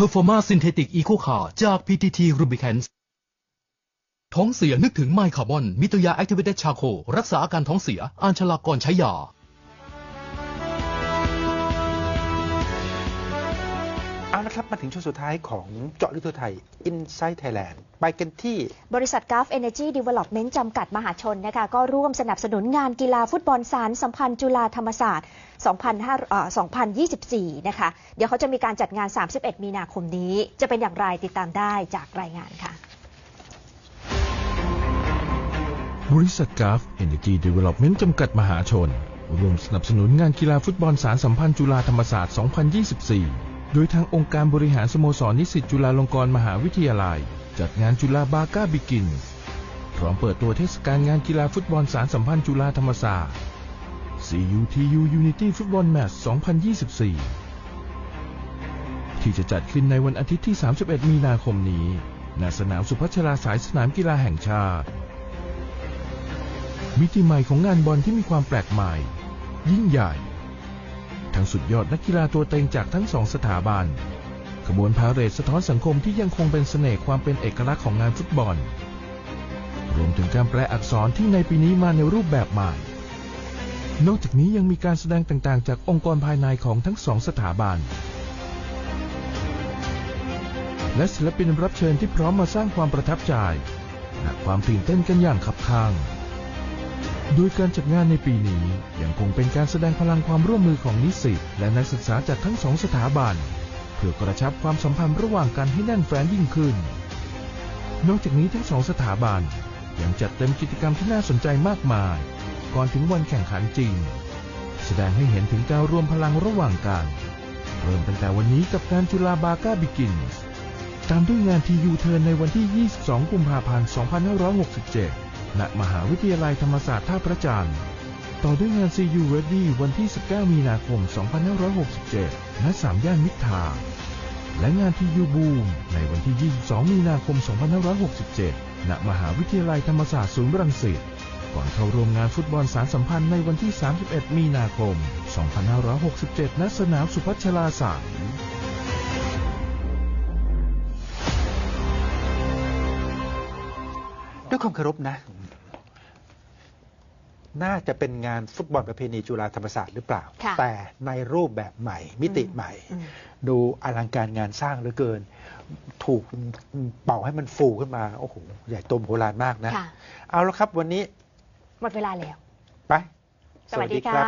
Performa Synthetic Eco Car จาก PTT Rubicans ท้องเสียนึกถึงไมคาร์บอน มิตยา Activated Charcoal รักษาอาการท้องเสียอ่านฉลากก่อนใช้ยา เอาละครับ มาถึงช่วงสุดท้ายของเจาะลึกทั่วไทย Inside Thailand ไปกันที่ บริษัทก u ฟ Energy Development จำกัดมหาชนนะคะก็ร่วมสนับสนุนงานกีฬาฟุตบอลสารสัมพันธ์จุฬาธรรมศาสตร์2500เอ่อ2024 นะคะ เดี๋ยวเขาจะมีการจัดงาน 31 มีนาคมนี้ จะเป็นอย่างไรติดตามได้จากรายงานค่ะ บริษัทกราฟ Energy Development จำกัดมหาชน ร่วมสนับสนุนงานกีฬาฟุตบอลสารสัมพันธ์จุฬาธรรมศาสตร์ 2024 โดยทางองค์การบริหารสโมสรนิสิตจุฬาลงกรณ์มหาวิทยาลัย จัดงานจุฬาบาก้าบิกินพร้อมเปิดตัวเทศกาลงานกีฬาฟุตบอลสารสัมพันธ์จุฬาธรรมศาสตร์ CUTU Unity Football Match 2024 ที่จะจัดขึ้นในวันอาทิตย์ที่ 31 มีนาคมนี้ ณ สนามสุพัชราสายสนามกีฬาแห่งชาติ มิติใหม่ของงานบอลที่มีความแปลกใหม่ ยิ่งใหญ่ ทั้งสุดยอดนักกีฬาตัวเต็งจากทั้งสองสถาบัน ขบวนพาเหรดสะท้อนสังคมที่ยังคงเป็นเสน่ห์ความเป็นเอกลักษณ์ของงานฟุตบอล รวมถึงการแปลอักษรที่ในปีนี้มาในรูปแบบใหม่ นอกจากนี้ยังมีการแสดงต่างๆ จากองค์กรภายในของทั้งสองสถาบัน และศิลปินรับเชิญที่พร้อมมาสร้างความประทับใจและความตื่นเต้นกันอย่างขับข้าง โดยการจัดงานในปีนี้ยังคงเป็นการแสดงพลังความร่วมมือของนิสิตและนักศึกษาจากทั้งสองสถาบัน เพื่อกระชับความสัมพันธ์ระหว่างกันให้แน่นแฟ้นยิ่งขึ้น นอกจากนี้ทั้งสองสถาบันยังจัดเต็มกิจกรรมที่น่าสนใจมากมาย ก่อนถึงวันแข่งขันจริง แสดงให้เห็นถึงการรวมพลังระหว่างกัน เริ่มตั้งแต่วันนี้กับการจุฬาบาก้าบิกิน ตามด้วยงานทียูเทิร์นในวันที่ 22 กุมภาพันธ์ 2567 ณ มหาวิทยาลัยธรรมศาสตร์ท่าพระจันทร์ ต่อด้วยงาน CU Ready วันที่ 19 มีนาคม 2567 ณ สามย่านมิตรทาและงาน TU Boom ในวันที่ 22 มีนาคม 2567 ณ มหาวิทยาลัยธรรมศาสตร์ศูนย์รังสิต ก่อนเข้าร่วมงานฟุตบอลสารสัมพันธ์ในวันที่ 31 มีนาคม 2567 ณ สนามสุพัชราสาย ด้วยความเคารพนะ น่าจะเป็นงานฟุตบอลประเพณีจุฬาธรรมศาสตร์หรือเปล่าค่ะแต่ในรูปแบบใหม่ มิติใหม่อืมดูอลังการงานสร้างเหลือเกิน ถูกเป่าให้มันฟูขึ้นมา โอ้โห ใหญ่โตมโหฬารมากนะค่ะเอาละครับวันนี้ หมดเวลาแล้ว ไป สวัสดีค่ะ